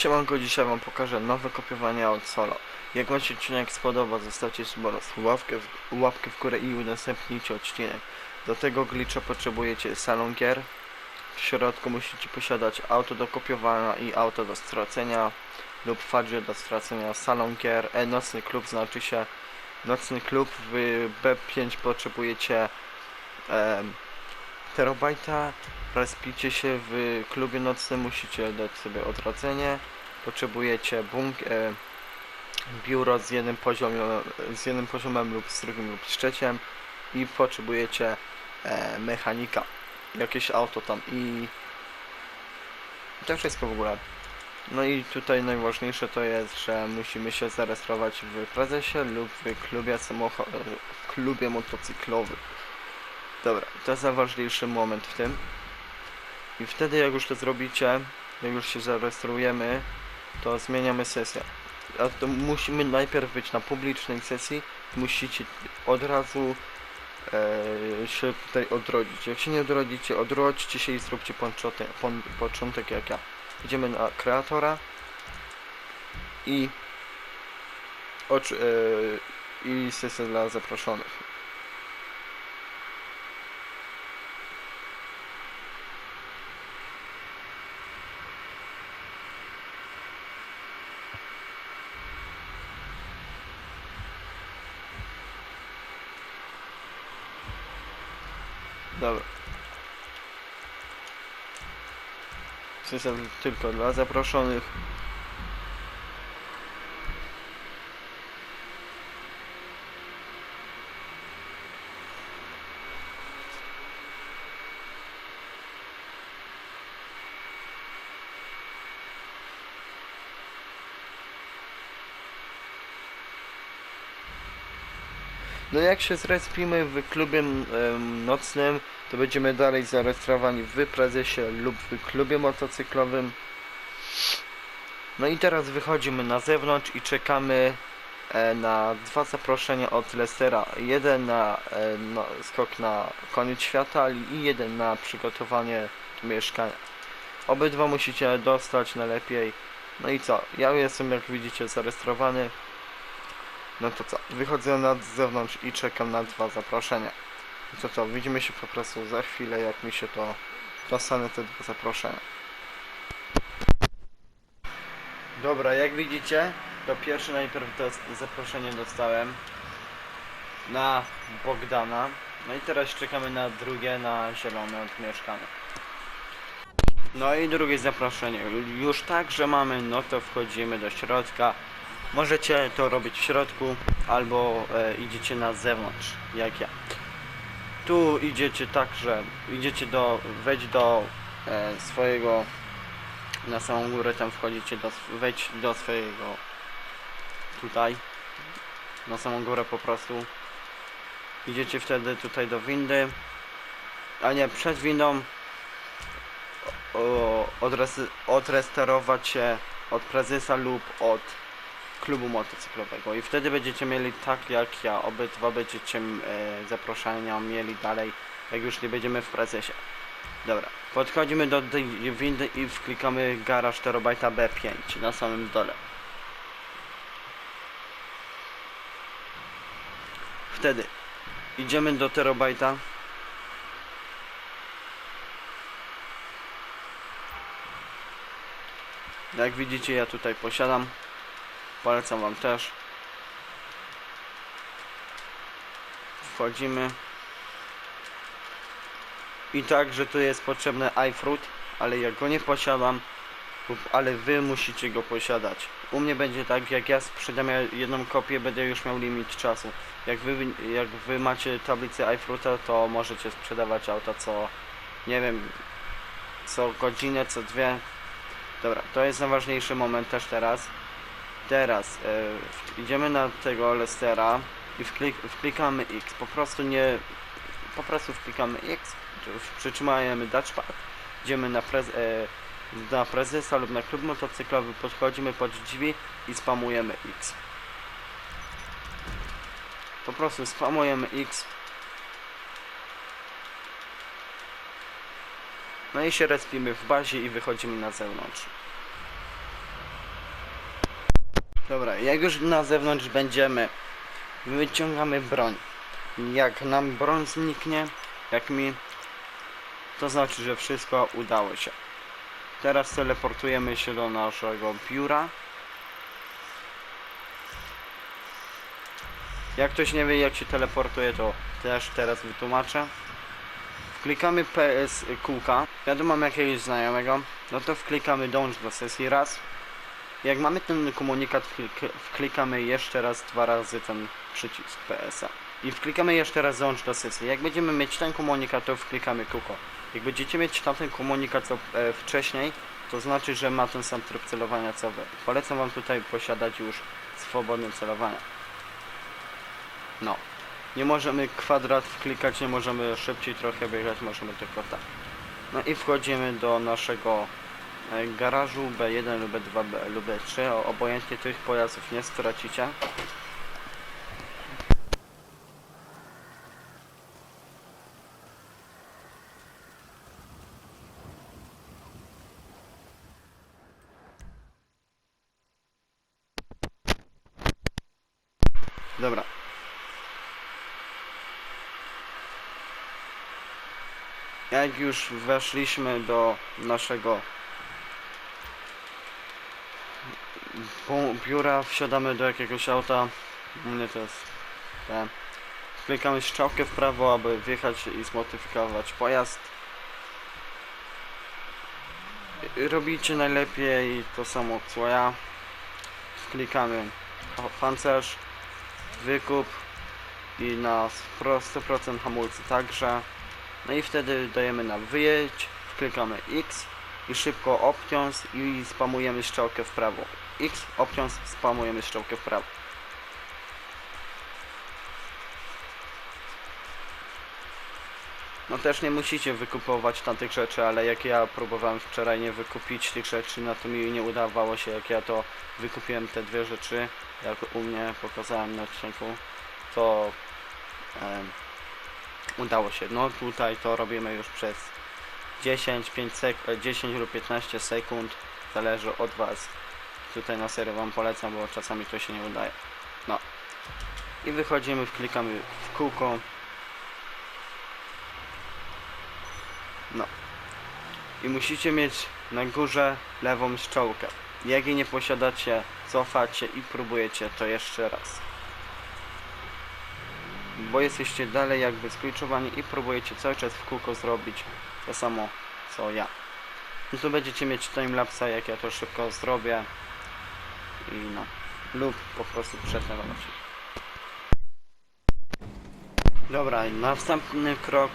Siemanko, dzisiaj wam pokażę nowe kopiowanie od solo. Jak wam się odcinek spodoba, zostawcie suba oraz łapkę w, łapkę w górę i udostępnijcie odcinek. Do tego glitcha potrzebujecie salon gier. W środku musicie posiadać auto do kopiowania i auto do stracenia lub fadzie do stracenia salon gier. E, nocny klub znaczy się nocny klub w B5 potrzebujecie e, terabajta Respicie się w klubie nocnym, musicie dać sobie odrodzenie. Potrzebujecie bunk, e, biuro z jednym, poziomem, z jednym poziomem lub z drugim lub z trzecim i potrzebujecie e, mechanika. Jakieś auto tam i to wszystko w ogóle. No i tutaj najważniejsze to jest, że musimy się zarejestrować w prezesie lub w klubie samocho- w klubie motocyklowym. Dobra, to jest najważniejszy moment w tym. I wtedy jak już to zrobicie, jak już się zarejestrujemy, to zmieniamy sesję. A to musimy najpierw być na publicznej sesji, musicie od razu e, się tutaj odrodzić. Jak się nie odrodzicie, odrodźcie się i zróbcie początek, początek jak ja. Idziemy na kreatora i e, i sesja dla zaproszonych. Dobra. Sesja tylko dla zaproszonych. No jak się zrespimy w klubie nocnym, to będziemy dalej zarejestrowani w prezesie lub w klubie motocyklowym. No i teraz wychodzimy na zewnątrz i czekamy e, na dwa zaproszenia od Lestera. Jeden na, e, na skok na koniec świata i jeden na przygotowanie mieszkania. Obydwa musicie dostać najlepiej. No i co? Ja jestem jak widzicie zarejestrowany. No to co? Wychodzę na zewnątrz i czekam na dwa zaproszenia. I co to? Widzimy się po prostu za chwilę, jak mi się to dostanę te dwa zaproszenia. Dobra, jak widzicie, to pierwsze najpierw dos- zaproszenie dostałem na Bogdana. No i teraz czekamy na drugie, na zielone od mieszkania. No i drugie zaproszenie. Już tak, że mamy, no to wchodzimy do środka. Możecie to robić w środku, albo e, idziecie na zewnątrz, jak ja. Tu idziecie tak, że idziecie do, wejdź do e, swojego, na samą górę tam wchodzicie, do, wejdź do swojego, tutaj, na samą górę po prostu. Idziecie wtedy tutaj do windy, a nie, przed windą o, odres, odrestaurować się od prezesa lub od klubu motocyklowego i wtedy będziecie mieli tak jak ja, obydwa będziecie e, zaproszenia mieli dalej, jak już nie będziemy w prezesie. Dobra, podchodzimy do tej windy i wklikamy garaż terabajta B5 na samym dole. Wtedy idziemy do terabajta. Jak widzicie ja tutaj posiadam Polecam wam też. Wchodzimy. I tak, że tu jest potrzebny iFruit, ale ja go nie posiadam, ale wy musicie go posiadać. U mnie będzie tak, jak ja sprzedam jedną kopię, będę już miał limit czasu. Jak wy, jak wy macie tablicę iFruita, to możecie sprzedawać auta co, nie wiem, co godzinę, co dwie. Dobra, to jest najważniejszy moment też teraz. Teraz e, idziemy na tego Lestera i wklik, wklikamy X. Po prostu nie. Po prostu wklikamy X, przytrzymajemy touchpad, idziemy na, prez, e, na prezesa lub na klub motocyklowy, podchodzimy pod drzwi i spamujemy X. Po prostu spamujemy X. No i się respimy w bazie i wychodzimy na zewnątrz. Dobra, jak już na zewnątrz będziemy, wyciągamy broń. Jak nam broń zniknie, jak mi, to znaczy, że wszystko udało się. Teraz teleportujemy się do naszego biura. Jak ktoś nie wie jak się teleportuje, to też teraz wytłumaczę. Wklikamy PS kółka. Wiadomo mam jakiegoś znajomego, no to wklikamy dąż do sesji raz. Jak mamy ten komunikat, wklik- wklikamy jeszcze raz, dwa razy ten przycisk PS-a. I wklikamy jeszcze raz załącz do sesji. Jak będziemy mieć ten komunikat, to wklikamy kółko. Jak będziecie mieć tamten komunikat co e, wcześniej, to znaczy, że ma ten sam tryb celowania co wy. Polecam wam tutaj posiadać już swobodne celowanie. No. Nie możemy kwadrat wklikać, nie możemy szybciej trochę biegać, możemy tylko tak. No i wchodzimy do naszego garażu B1 lub B2 B, lub B3. O, obojętnie tych pojazdów nie stracicie. Dobra. Jak już weszliśmy do naszego biura, wsiadamy do jakiegoś auta. U mnie to jest ten. Klikamy strzałkę w prawo, aby wjechać i zmodyfikować pojazd. Robicie najlepiej to samo co ja. Klikamy pancerz, wykup i na 100% hamulcy także. No i wtedy dajemy na wyjedź, wklikamy X i szybko options i spamujemy strzałkę w prawo. X, options, spamujemy strzałkę w prawo. No też nie musicie wykupować tamtych rzeczy, ale jak ja próbowałem wczoraj nie wykupić tych rzeczy, no to mi nie udawało się, jak ja to wykupiłem te dwie rzeczy, jak u mnie pokazałem na odcinku, to udało się. No tutaj to robimy już przez 10, 5 sek- e, 10 lub 15 sekund, zależy od Was. Tutaj na serio Wam polecam, bo czasami to się nie udaje. No. I wychodzimy, wklikamy w kółko. No. I musicie mieć na górze lewą strzałkę. Jak jej nie posiadacie, cofacie i próbujecie to jeszcze raz bo jesteście dalej jakby skliczowani i próbujecie cały czas w kółko zrobić to samo co ja. No to będziecie mieć timelapsa jak ja to szybko zrobię i no lub po prostu przetlerować. Dobra, następny krok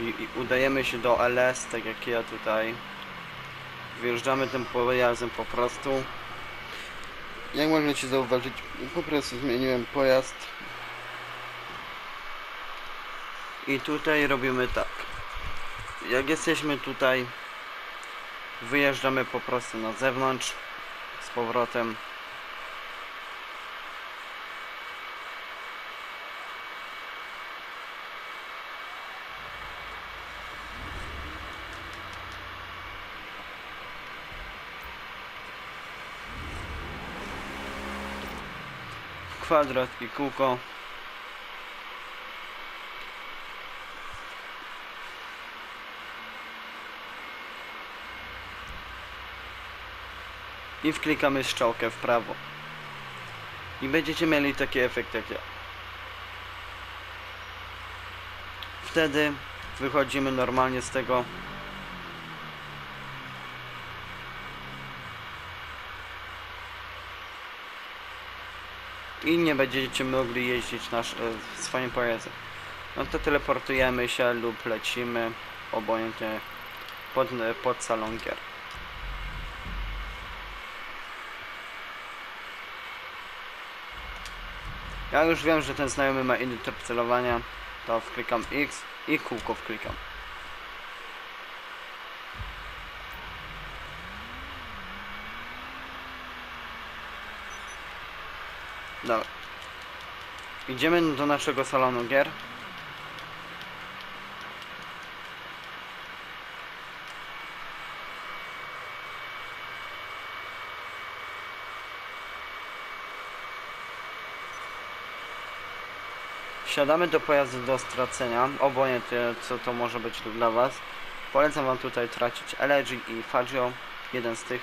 i, i udajemy się do LS, tak jak ja tutaj. Wyjeżdżamy tym pojazdem po prostu. Jak możecie zauważyć, po prostu zmieniłem pojazd I tutaj robimy tak. Jak jesteśmy tutaj, wyjeżdżamy po prostu na zewnątrz z powrotem. Kwadrat i kółko. i wklikamy strzałkę w prawo. I będziecie mieli taki efekt jak ja. Wtedy wychodzimy normalnie z tego. I nie będziecie mogli jeździć nasz, e, swoim pojazdem. No to teleportujemy się lub lecimy obojętnie pod, pod salon gier. Ja już wiem, że ten znajomy ma inny tryb celowania, to wklikam X i kółko wklikam. Dobra. Idziemy do naszego salonu gier. Wsiadamy do pojazdu do stracenia, obojętnie co to może być dla Was. Polecam Wam tutaj tracić Elegy i Fagio, jeden z tych,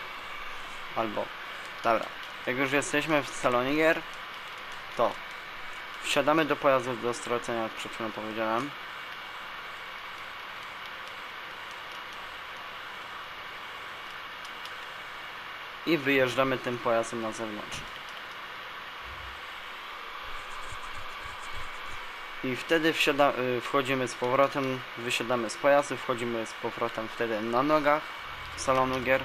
albo... Dobra, jak już jesteśmy w salonie gier, to wsiadamy do pojazdu do stracenia, jak przed chwilą powiedziałem. I wyjeżdżamy tym pojazdem na zewnątrz. I wtedy wsiada, y, wchodzimy z powrotem, wysiadamy z pojazdu, wchodzimy z powrotem wtedy na nogach salonu gier.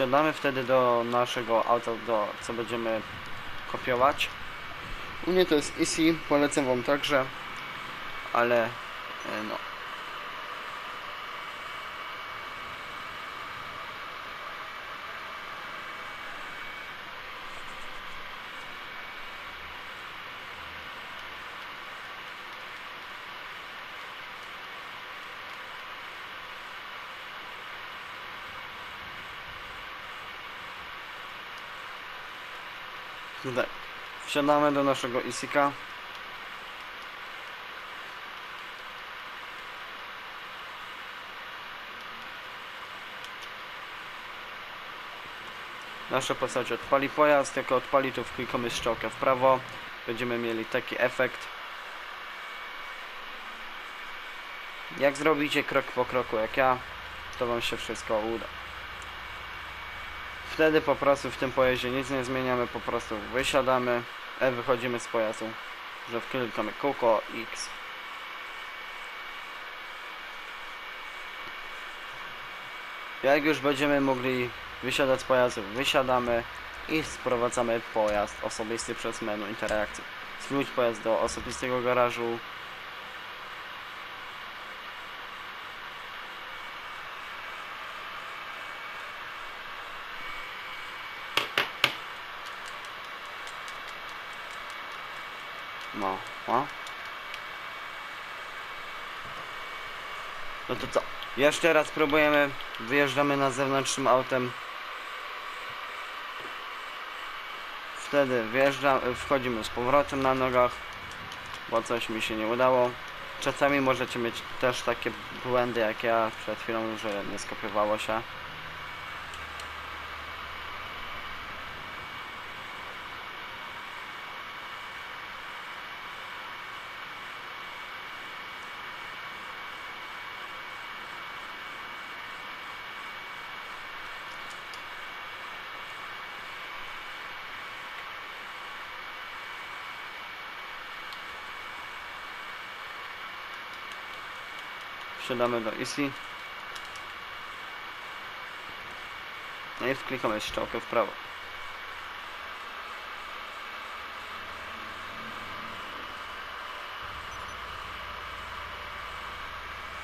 Wsiadamy wtedy do naszego auta, do, co będziemy kopiować. U mnie to jest Easy, polecam Wam także, ale y, no. Tutaj. Wsiadamy do naszego Isika. Nasza postać odpali pojazd, jak odpali to wklikamy strzałkę w prawo. Będziemy mieli taki efekt. Jak zrobicie krok po kroku jak ja, to wam się wszystko uda. Wtedy po prostu w tym pojeździe nic nie zmieniamy, po prostu wysiadamy, e, wychodzimy z pojazdu, że wklikamy kółko X. Jak już będziemy mogli wysiadać z pojazdu, wysiadamy i sprowadzamy pojazd osobisty przez menu interakcji. Zwróć pojazd do osobistego garażu. No, no. No to co? Jeszcze raz próbujemy. Wyjeżdżamy na zewnętrznym autem. Wtedy wjeżdżam, wchodzimy z powrotem na nogach, bo coś mi się nie udało. Czasami możecie mieć też takie błędy jak ja przed chwilą, że nie skopiowało się. Wsiadamy do Easy. No i wklikamy strzałkę w prawo.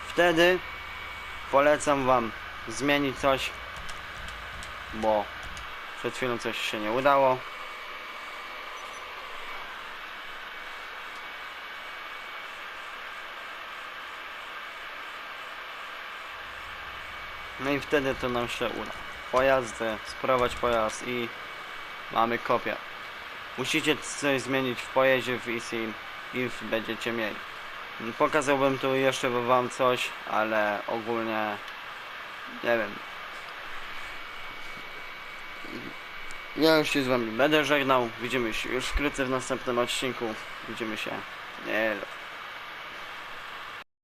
Wtedy polecam Wam zmienić coś, bo przed chwilą coś się nie udało. I wtedy to nam się uda. Pojazdy, sprawować pojazd i mamy kopię. Musicie coś zmienić w pojeździe w eSIM i w- będziecie mieli. Pokazałbym tu jeszcze wam coś, ale ogólnie nie wiem. Ja już się z wami będę żegnał. Widzimy się już wkrótce w następnym odcinku. Widzimy się. Nie.